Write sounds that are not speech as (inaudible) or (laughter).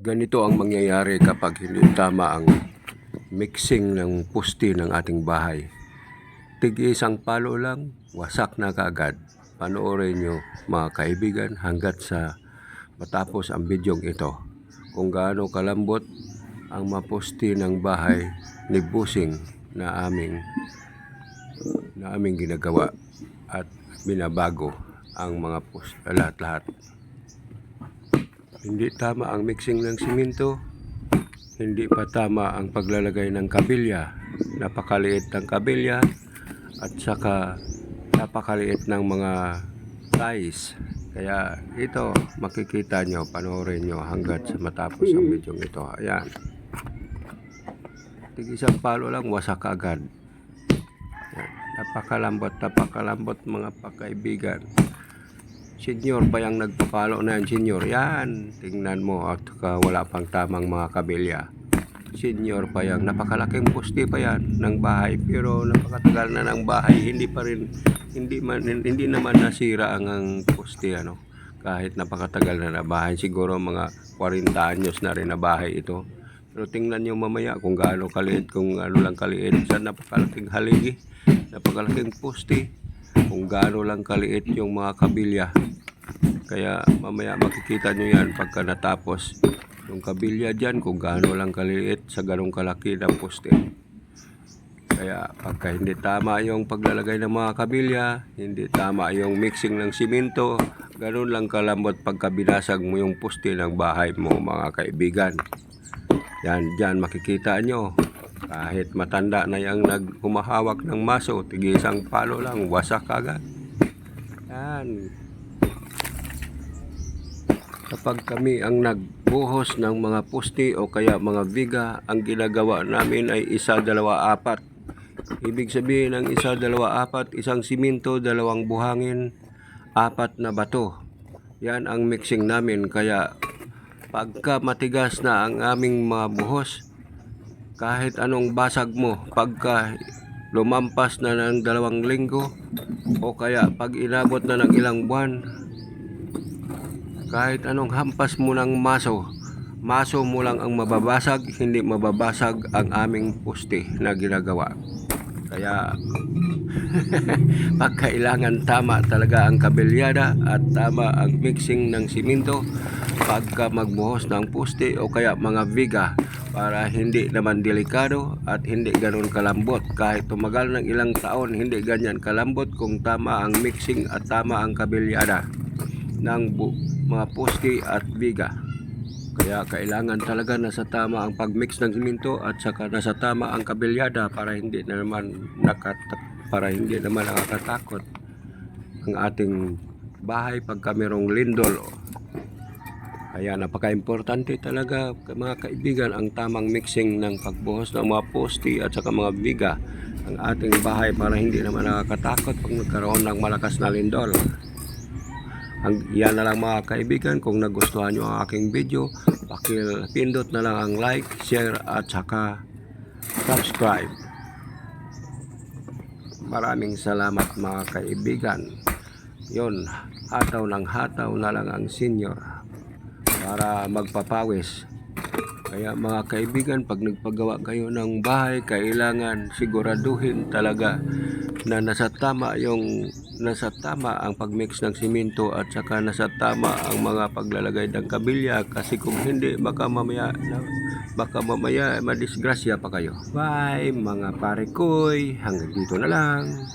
Ganito ang mangyayari kapag hindi tama ang mixing ng pusti ng ating bahay. Tig isang palo lang, wasak na kaagad. Panoorin nyo mga kaibigan hanggat sa matapos ang bidyong ito. Kung gaano kalambot ang mapusti ng bahay ni Busing na aming na aming ginagawa at binabago ang mga post lahat-lahat. Hindi tama ang mixing ng simento. Hindi pa tama ang paglalagay ng kabilya. Napakaliit ng kabilya at saka napakaliit ng mga ties. Kaya ito makikita nyo, panoorin nyo hanggat sa matapos ang video ito. Ayan. Tig isang palo lang, wasak agad. Yan. Napakalambot, napakalambot mga pakaibigan. Senyor pa yung nagpapalo na yan, senyor. Yan, tingnan mo at ka wala pang tamang mga kabilya. Senyor pa yung napakalaking poste pa yan ng bahay pero napakatagal na ng bahay. Hindi pa rin hindi man hindi naman nasira ang, ang poste ano. Kahit napakatagal na na bahay. Siguro mga 40 anyos na rin na bahay ito. Pero tingnan nyo mamaya kung gaano kaliit kung ano lang kaliit. Sa napakalaking haligi napakalaking poste. Kung gaano lang kaliit yung mga kabilya kaya mamaya makikita nyo yan pagka natapos yung kabilya dyan kung gaano lang kaliit sa ganong kalaki na poste. Kaya pagka hindi tama yung paglalagay ng mga kabilya, hindi tama yung mixing ng simento, ganun lang kalambot pagka binasag mo yung poste ng bahay mo mga kaibigan. Yan, dyan makikita nyo. Kahit matanda na yung naghumahawak ng maso, tigisang palo lang, wasak agad. Yan, Kapag kami ang nagbuhos ng mga pusti o kaya mga viga, ang ginagawa namin ay isa, dalawa, apat. Ibig sabihin ng isa, dalawa, apat, isang siminto, dalawang buhangin, apat na bato. Yan ang mixing namin. Kaya pagka matigas na ang aming mga buhos, kahit anong basag mo, pagka lumampas na ng dalawang linggo, o kaya pag inabot na ng ilang buwan, kahit anong hampas mo ng maso, maso mo lang ang mababasag, hindi mababasag ang aming puste na ginagawa. Kaya (laughs) pagkailangan tama talaga ang kabilyada at tama ang mixing ng simento pagka magbuhos ng puste o kaya mga viga para hindi naman delikado at hindi ganun kalambot. Kahit tumagal ng ilang taon, hindi ganyan kalambot kung tama ang mixing at tama ang kabilyada ng mga poste at biga. Kaya kailangan talaga nasa tama ang pagmix ng siminto at saka nasa tama ang kabilyada para hindi na naman nakat para hindi naman nakakatakot ang ating bahay pagka merong lindol. Kaya napaka-importante talaga mga kaibigan ang tamang mixing ng pagbuhos ng mga poste at saka mga biga ang ating bahay para hindi naman nakakatakot pag nagkaroon ng malakas na lindol. Ang, yan na lang mga kaibigan, kung nagustuhan nyo ang aking video, pakipindot na lang ang like, share at saka subscribe. Maraming salamat mga kaibigan. Yon, hataw ng hataw na lang ang senior para magpapawis. Kaya mga kaibigan, pag nagpagawa kayo ng bahay, kailangan siguraduhin talaga na nasa tama yung nasa tama ang pagmix ng simento at saka nasa tama ang mga paglalagay ng kabilya kasi kung hindi baka mamaya baka mamaya madisgrasya pa kayo. Bye mga pare koy, hanggang dito na lang.